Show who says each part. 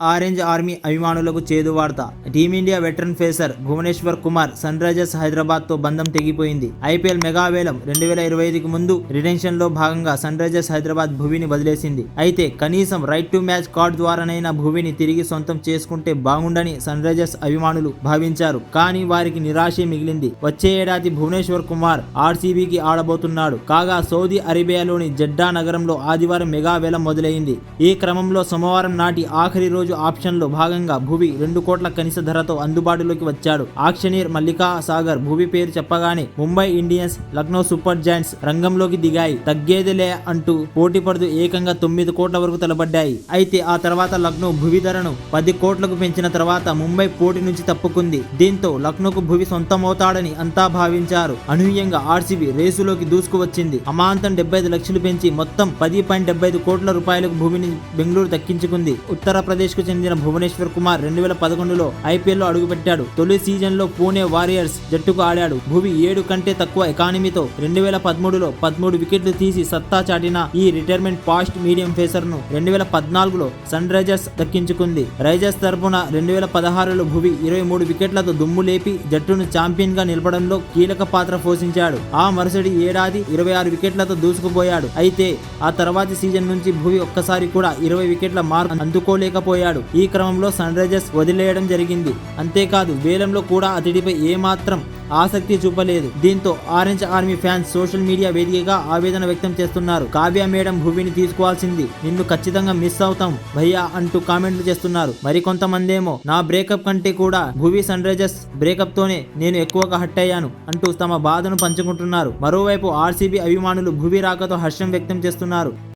Speaker 1: Orange army అభిమానులకు చేదు వార్త. Team India veteran pacer Bhuvneshwar Kumar Sunrisers హైదరాబాద్తో బంధం తెగిపోయింది. ఐపీఎల్ మెగావేలం రెండు వేల ఇరవై ఐదుకు ముందు రిటెన్షన్లో భాగంగా సన్ రైజర్స్ హైదరాబాద్ భువిని వదిలేసింది. అయితే కనీసం రైట్ టు మ్యాచ్ కార్డ్ ద్వారానైనా భువిని తిరిగి సొంతం చేసుకుంటే బాగుండని సన్ రైజర్స్ అభిమానులు భావించారు. కానీ వారికి నిరాశే మిగిలింది. వచ్చే ఏడాది భువనేశ్వర్ కుమార్ ఆర్సీబీకి ఆడబోతున్నాడు. కాగా సౌదీ అరేబియాలోని జెడ్డా నగరంలో ఆదివారం మెగావేలం మొదలైంది. ఈ క్రమంలో సోమవారం నాటి ఆఖరి రోజు ఆప్షన్లో భాగంగా భువి రెండు కోట్ల కనీస ధరతో అందుబాటులోకి వచ్చాడు. ఆక్షనీర్ మల్లికా సాగర్ భువి పేరు చెప్పగానే Mumbai Indians Lucknow super giants రంగంలోకి దిగాయి. తగ్గేదిలే అంటూ పోటీ పడుతూ ఏకంగా తొమ్మిది కోట్ల వరకు తలబడ్డాయి. అయితే ఆ తర్వాత లక్నో భువి ధరను పది కోట్లకు పెంచిన తర్వాత ముంబై పోటీ నుంచి తప్పుకుంది. దీంతో లక్నోకు భువి సొంతమవుతాడని అంతా భావించారు. అనూహ్యంగా ఆర్సీబీ రేసులోకి దూసుకువచ్చింది. అమాంతం డెబ్బై ఐదు లక్షలు పెంచి మొత్తం పది పాయింట్ డెబ్బై ఐదు కోట్ల రూపాయలకు భూమిని బెంగళూరు దక్కించుకుంది. ఉత్తరప్రదేశ్ కు చెందిన భువనేశ్వర్ కుమార్ రెండు వేల పదకొండులో ఐపీఎల్లో అడుగుపెట్టాడు. తొలి సీజన్లో పూణే వారియర్స్ జట్టుకు ఆడాడు. భువి ఏడు కంటే తక్కువ ఎకానమీతో రెండు వేల పదమూడులో పదమూడు వికెట్లు తీసి సత్తా చాటిన ఈ రిటైర్మెంట్ పాస్ట్ మీడియం ఫేసర్ను రెండు వేల పద్నాలుగులో సన్ రైజర్స్ దక్కించుకుంది. రైజర్స్ తరపున రెండు వేల పదహారులో భువి ఇరవై మూడు వికెట్లతో దుమ్ము లేపి జట్టును ఛాంపియన్గా నిలపడంలో కీలక పాత్ర పోషించాడు. ఆ మరుసటి ఏడాది ఇరవై ఆరు వికెట్లతో దూసుకుపోయాడు. అయితే ఆ తర్వాతి సీజన్ నుంచి భువి ఒక్కసారి కూడా ఇరవై వికెట్ల మార్క్ అందుకోలేకపోయాడు. ఈ క్రమంలో సన్ రైజర్స్ వదిలేయడం జరిగింది. అంతేకాదు వేలంలో కూడా అతడిపై ఏమాత్రం ఆసక్తి చూపలేదు. దీంతో orange army fans social media వేదికగా ఆవేదన వ్యక్తం చేస్తున్నారు. కావ్య మేడం భువిని తీసుకోవాల్సింది. నిన్ను ఖచ్చితంగా మిస్ అవుతాం భయ్యా అంటూ కామెంట్లు చేస్తున్నారు. మరికొంతమందేమో నా బ్రేకప్ కంటే కూడా భువి సన్ రైజర్స్ బ్రేకప్ తోనే నేను ఎక్కువగా హట్ అయ్యాను అంటూ తమ బాధను పంచుకుంటున్నారు. మరోవైపు ఆర్సీబీ అభిమానులు భువి రాకతో హర్షం వ్యక్తం చేస్తున్నారు.